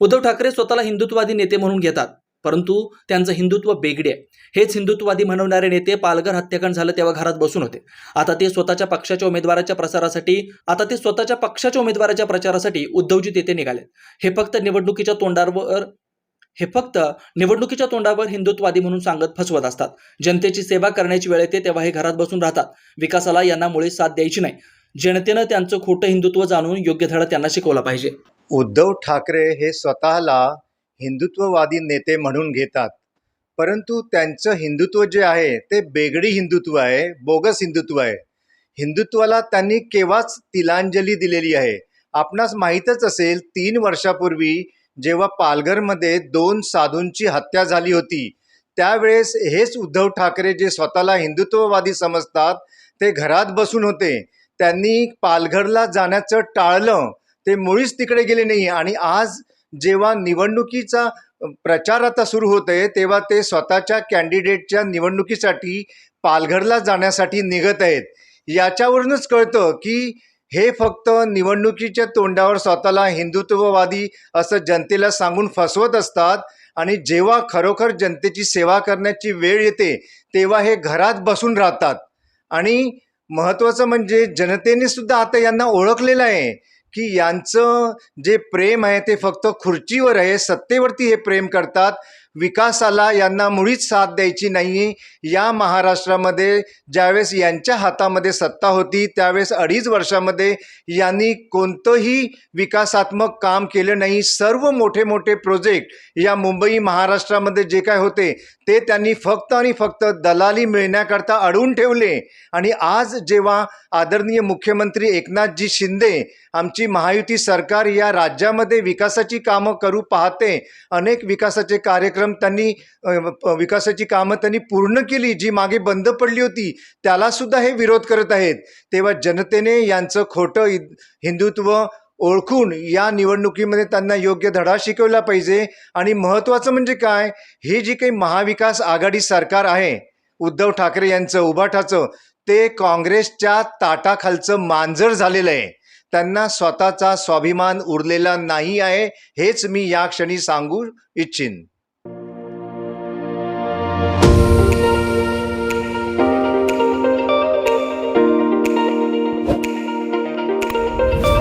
उद्धव ठाकरे स्वतःला हिंदुत्ववादी नेते म्हणून घेतात. परंतु त्यांचं हिंदुत्व बेगडे आहे हेच हिंदुत्ववादी म्हणवणारे नेते पालघर हत्याकांड झालं तेव्हा घरात बसून होते. आता ते स्वतःच्या पक्षाच्या उमेदवाराच्या प्रसारासाठी आता ते स्वतःच्या पक्षाच्या उमेदवाराच्या प्रचारासाठी उद्धवजी तेथे निघाले. हे फक्त निवडणुकीच्या तोंडावर हे फक्त निवडणुकीच्या तोंडावर हिंदुत्ववादी म्हणून सांगत फसवत असतात. जनतेची सेवा करण्याची वेळ येते तेव्हा हे घरात बसून राहतात. विकासाला यांना मुळे साथ द्यायची नाही. जनतेनं त्यांचं खोटं हिंदुत्व जाणून योग्य धडा त्यांना शिकवला पाहिजे. उद्धव ठाकरे हे स्वतःला हिंदुत्ववादी नेते म्हणून घेतात. परंतु त्यांचं हिंदुत्व जे आहे ते बेगडी हिंदुत्व आहे बोगस हिंदुत्व आहे. हिंदुत्वाला त्यांनी केव्हाच तिलांजली दिलेली आहे? आपणास माहीतच असेल तीन वर्षापूर्वी जेव्हा पालघरमध्ये दोन साधूंची हत्या झाली होती त्यावेळेस हेच उद्धव ठाकरे जे स्वतःला हिंदुत्ववादी समजतात ते घरात बसून होते. त्यांनी पालघरला जाण्याचं टाळलं. ते मुळीच तिकडे गेले नाही आणि आज जेव्हा निवडणुकीचा प्रचार आता सुरू होत आहे तेव्हा ते स्वतःच्या कॅन्डिडेटच्या निवडणुकीसाठी पालघरला जाण्यासाठी निघत आहेत. याच्यावरूनच कळतं की हे फक्त निवडणुकीच्या तोंडावर स्वतःला हिंदुत्ववादी असं जनतेला सांगून फसवत असतात आणि जेव्हा खरोखर जनतेची सेवा करण्याची वेळ येते तेव्हा हे घरात बसून राहतात. आणि महत्त्वाचं म्हणजे जनतेने सुद्धा आता यांना ओळखलेलं आहे. की यांचं जे प्रेम आहे ते फक्त खुर्चीवर आहे सत्तेवरती हे प्रेम करतात. विकासाला यांना मुळीच साथ द्यायची नाही. या महाराष्ट्रामध्ये ज्यावेळेस यांच्या हातामध्ये सत्ता होती त्यावेळेस अडीच वर्षामध्ये यांनी कोणतंही विकासात्मक काम केलं नाही. सर्व मोठे मोठे प्रोजेक्ट या मुंबई महाराष्ट्रामध्ये जे काय होते ते त्यांनी फक्त आणि फक्त दलाली मिळण्याकरता अडवून ठेवले. आणि आज जेव्हा आदरणीय मुख्यमंत्री एकनाथजी शिंदे आमची महायुती सरकार या राज्यामध्ये विकासाची कामं करू पाहते अनेक विकासाचे कार्यक्रम त्यांनी विकासाची कामं त्यांनी पूर्ण केली जी मागे बंद पडली होती त्याला सुद्धा हे विरोध करत आहेत. तेव्हा जनतेने यांचं खोटं हिंदुत्व ओळखून या निवडणुकीमध्ये त्यांना योग्य धडा शिकवला पाहिजे. आणि महत्त्वाचं म्हणजे काय? हे जी काही महाविकास आघाडी सरकार आहे उद्धव ठाकरे यांचं उभाठाचं ते काँग्रेसच्या ताटाखालचं मांजर झालेलं आहे. त्यांना स्वतःचा स्वाभिमान उरलेला नाही आहे हेच मी या क्षणी सांगू इच्छिन. Bye.